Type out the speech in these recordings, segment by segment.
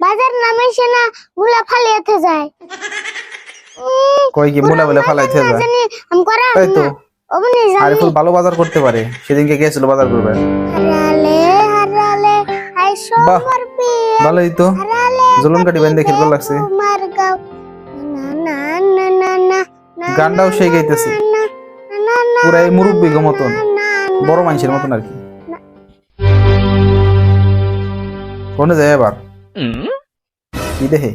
বাজার নামে সে না মুলা ফালিয়াতে যায় কই কি মুলা বলে ফালাইতে যায় জানি আমি করা তাই তো অমনি জানি আরিফুল ভালো বাজার করতে পারে সেদিনকে গিয়েছিল বাজার করবে হারালে হারালে ভালোই তো জুলুম কাটি লাগছে তোমার গাও না না না না না না গানটাও সেই গাইতেছে না না না পুরা এই মুরব্বী মতন বড় মানুষের মতন আর কি কোনে যায় এবার কি দেখে?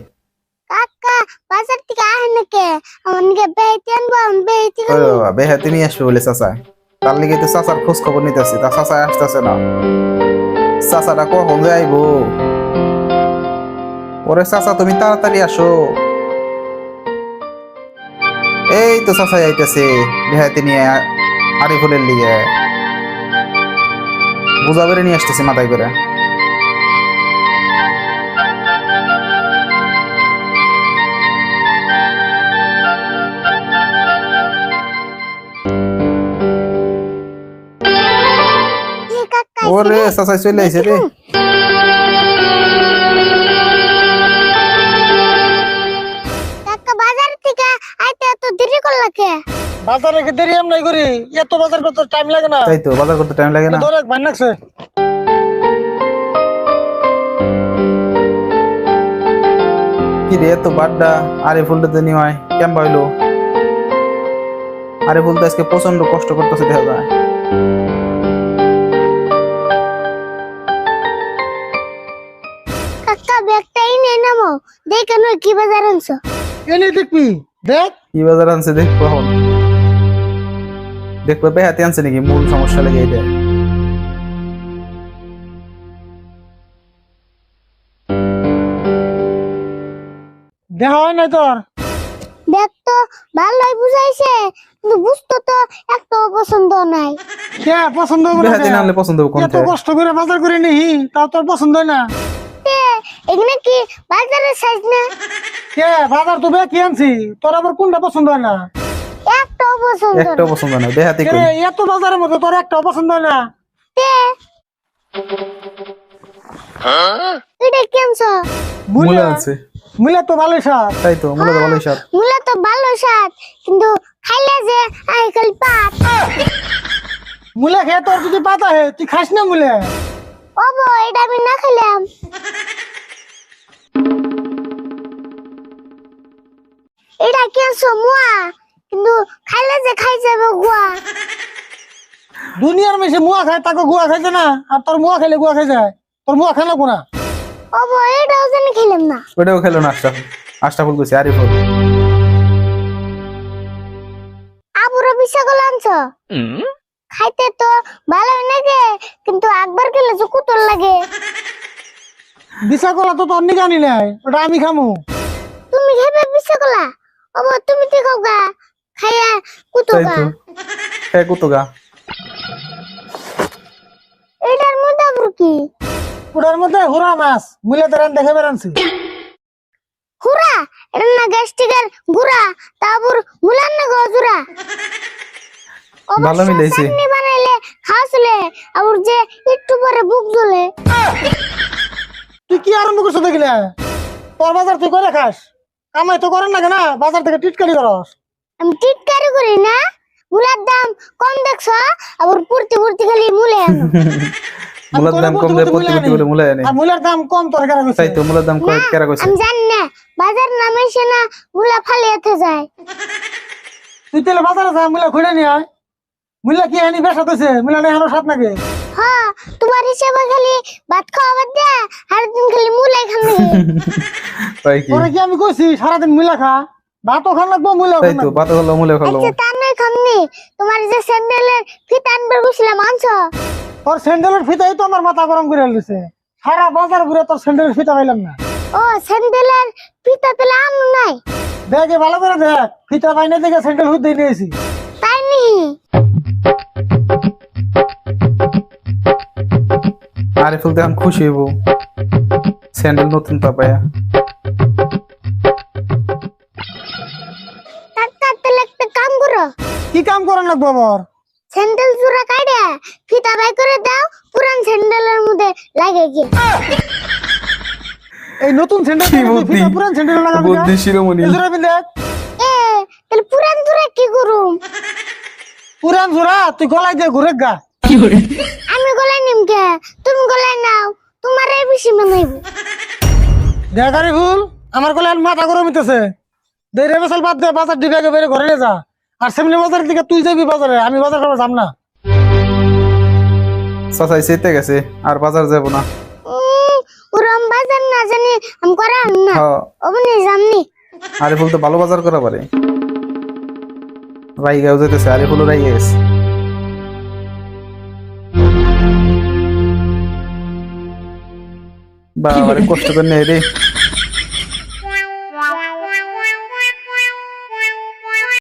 কাকা বাজার থেকে আহে নাকি? আমাকে বেইতে আনব আমি বেইতে ওরে বাবা নিয়ে আসবে বলে চাচা। তার লিগে তো চাচার খোঁজ খবর নিতেছে তা চাচা আসতেছে না। চাচাটা কখন যে আইবো ওরে চাচা তুমি তাড়াতাড়ি আসো। এই তো চাচা আইতেছে বেহাতে নিয়ে আরিফুলের লিগে। বুঝা নিয়ে আসতেছে মাথায় করে। ওরে চাচা চলে আইছে রে কাকা বাজার থেকে আইতে এত দেরি করলা কে বাজারে কি দেরি আমি নাই করি এত বাজার করতে টাইম লাগে না তাই তো বাজার করতে টাইম লাগে না তোর এক ভাই নাকছে কি রে এত বাড্ডা আরে ফুলটা তো নিয়ে হয় কেমন হইল আরে ফুল তো আজকে প্রচণ্ড কষ্ট করতেছে দেখা যায় কি বাজার আনছো? এনে দেখবি দেখ। কি বাজার আনছে দেখব এখন দেখব বেহাতে আনছে নাকি মূল সমস্যা লেগে এটা দেখা হয় নাই তোর? দেখ তো ভালোই বুঝাইছে কিন্তু বুঝতো তো একটা পছন্দ নাই। কে পছন্দ করে না? না পছন্দ এত কষ্ট করে বাজার করে নিহি তা তোর পছন্দ না। এ, এখানে কি বাজারের সাইজ না? কে বাজার তো বেশ কি আনছি। তোর আবার কোনটা পছন্দ হয় না? একটা পছন্দ একটা পছন্দ নাই বেহাতে কে কই? এত বাজারের মধ্যে তোর একটা পছন্দ হয় না? এটা কেমছো মূলা। মুলা আনছে মুলা তো ভালোই স্বাদ। তাই তো মূলা তো ভালোই স্বাদ। মূলা তো ভালো স্বাদ কিন্তু খাইলে যে আইকাল পাত মুলা খেয়ে তোর যদি পাতা হে তুই খাস না মুলা? ওবো এটা আমি না খেলাম মুয়া কিন্তু খাইলে যে খাই যাবে গুয়া। দুনিয়ার মেশে মুয়া খায় তাকে গুয়া খাইছে না আর তোর মুয়া খাইলে গুয়া খাই যায়। তোর মুয়া খাই লাগবো না ওবো এটাও জানি খেলাম না। ওটাও খেলো না আশরাফুল কইছে আরে ফুল আবুরা বিশা গেল আনছো খাইতে তো ভালো লাগে কিন্তু একবার খেলে যে কুতর লাগে। কলা তো তোর নাই ওটা আমি খামু। তুমি খেবে বিশা গলা ওবো তুমি তো খাও গা। খাইয়া কুতো তাই গা। তো। হ্যাঁ এটার মধ্যে আবার কি? ওটার মধ্যে হুরা মাছ। মুলে তোর দেখে বেড়ানছি হুরা? এটা না গ্যাস্ট্রিকের গুড়া। তারপর মুলান না গজুরা ভালো মিলাইছে। চাটনি বানাইলে খাওয়াছিলে আবার যে একটু পরে বুক জ্বলে। তুই কি আরম্ভ করছ দেখিলে? তোর বাজার তুই করে খাস? কামাই তো করেন না কেন? বাজার থেকে টিটকালি করস। আমি টিটকারি করি না। মুলার দাম কম দেখছ আবার পুরতি পুরতি খালি মুলে আনো। মূলার দাম কম দেয় প্রতি প্রতি করে মূলা এনে আর মুলার দাম কম তোর কেন তাই তো মূলার দাম কয় কেরা কইছে আমি জানি না বাজার নামে সে না মুলা ফালিয়াতে যায়। তুই তাহলে বাজারে যা মুলা খুঁড়ে নিয়ে আয়। মুলা কি আনি বেসা দিছে মুলা নেই আরও সাত নাকি? হ্যাঁ তোমার হিসেবে খালি ভাত খাওয়া বাদ দেয়া আর দিন খালি মুলাই খান তাই কি? তোরা কি আমি কইছি সারাদিন মুলা খা? ভাতও খান লাগবো মুলাও তাই খান তো বাতা হলো মূলে হলো আচ্ছা তা নয় খামনি তোমার যে স্যান্ডেলের ফিত আনবার গেছিলাম আনছো? তোর স্যান্ডেলের ফিতাই তো আমার মাথা গরম করে দিছে সারা বাজার ঘুরে তোর স্যান্ডেলের ফিতা পাইলাম না। ও স্যান্ডেলের ফিতা তেলে আনো নাই? দেখে ভালো করে দেখ ফিতা পাইনে দেখে স্যান্ডেল হুদ দিয়ে নিয়েছি। তাই নি আরে ফুল দেখুন খুশি হইব। স্যান্ডেল নতুন পা পায়া টাকা তেলে একটা কাম করো কি কাম করার লাগবো আবার? স্যান্ডেল জোড়া কাটে ফিতা বাই করে দাও পুরান স্যান্ডেলের মধ্যে লাগে গিয়ে এই নতুন স্যান্ডেল কি বুদ্ধি? পুরান স্যান্ডেল লাগাবি বুদ্ধি শিরোমণি। জোড়া দেখ এ তাহলে পুরান ধরে কি করুম? পুরান জোড়া তুই গলায় দিয়ে ঘুরে গা। আমি গলায় নিমকে। গলায় নাও তোমার এই বেশি মানাইব দেখারি ফুল আমার গলায় মাথা গরম হইতেছে। দেরে বেসাল বাদ দে বাজার বেরে ঘরে নিয়ে যা। আর সেমনি বাজারের দিকে তুই যাবি বাজারে আমি বাজার করব যাম না। চাচাই সেতে গেছে আর বাজার যাব না। উম, ওরম বাজার না জানি আমি করাম না। হ্যাঁ। অবনি জামনি আরে ফুল তো ভালো বাজার করা পারে। রাইগাও যেতেছে আরে ফুল রাইগে গেছে। বাবারে কষ্ট করে নেই রে।